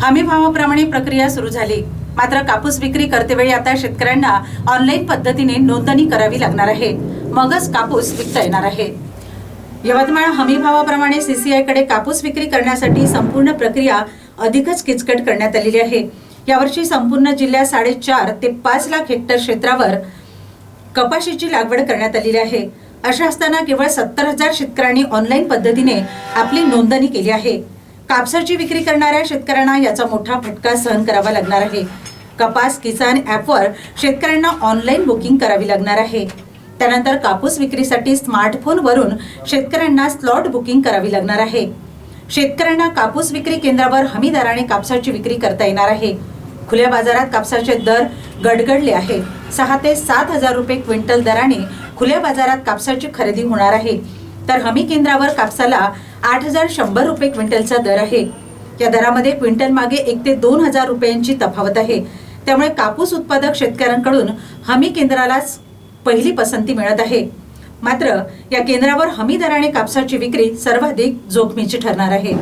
हमी भावाप्रमाणे प्रक्रिया सुरू झाली. मात्र कापूस विक्री करतेवेळी आता शेतकऱ्यांना ऑनलाईन पद्धतीने नोंदणी करावी लागणार आहे. मगच कापूस विकता येणार आहे. यवतमाळ हमी भावाप्रमाणे सीसीआय कापूस विक्री करण्यासाठी संपूर्ण प्रक्रिया अधिकच किचकट करण्यात आलेली आहे. यावर्षी संपूर्ण जिल्ह्यात साडेचार ते पाच लाख हेक्टर क्षेत्रावर कपाशीची लागवड करण्यात आलेली आहे. अशा असताना केवळ सत्तर हजार शेतकऱ्यांनी ऑनलाईन पद्धतीने आपली नोंदणी केली आहे. कापसाची विक्री करणाऱ्या शेतकऱ्यांना याचा मोठा फटका सहन करावा लागणार आहे. कपास किसान ॲपवर शेतकऱ्यांना ऑनलाईन बुकिंग करावी लागणार आहे. त्यानंतर कापूस विक्रीसाठी स्मार्टफोनवरून शेतकऱ्यांना स्लॉट बुकिंग करावी लागणार आहे. शेतकऱ्यांना कापूस विक्री केंद्रावर हमी दराने कापसाची विक्री करता येणार आहे. खुल्या बाजारात कापसाचे दर गडगडले आहे. सहा ते सात हजार रुपये क्विंटल दराने खुल्या बाजारात कापसाची खरेदी होणार आहे. तर हमी केंद्रावर कापसाला आठ हजार शंभर रुपये क्विंटलचा दर आहे. या दरामध्ये क्विंटल मागे एक ते दोन हजार रुपयांची तफावत आहे. त्यामुळे कापूस उत्पादक शेतकऱ्यांकडून हमी केंद्रालाच पहिली पसंती मिळत आहे. मात्र या केंद्रावर हमी दराने कापसाची विक्री सर्वाधिक जोखमीची ठरणार आहे.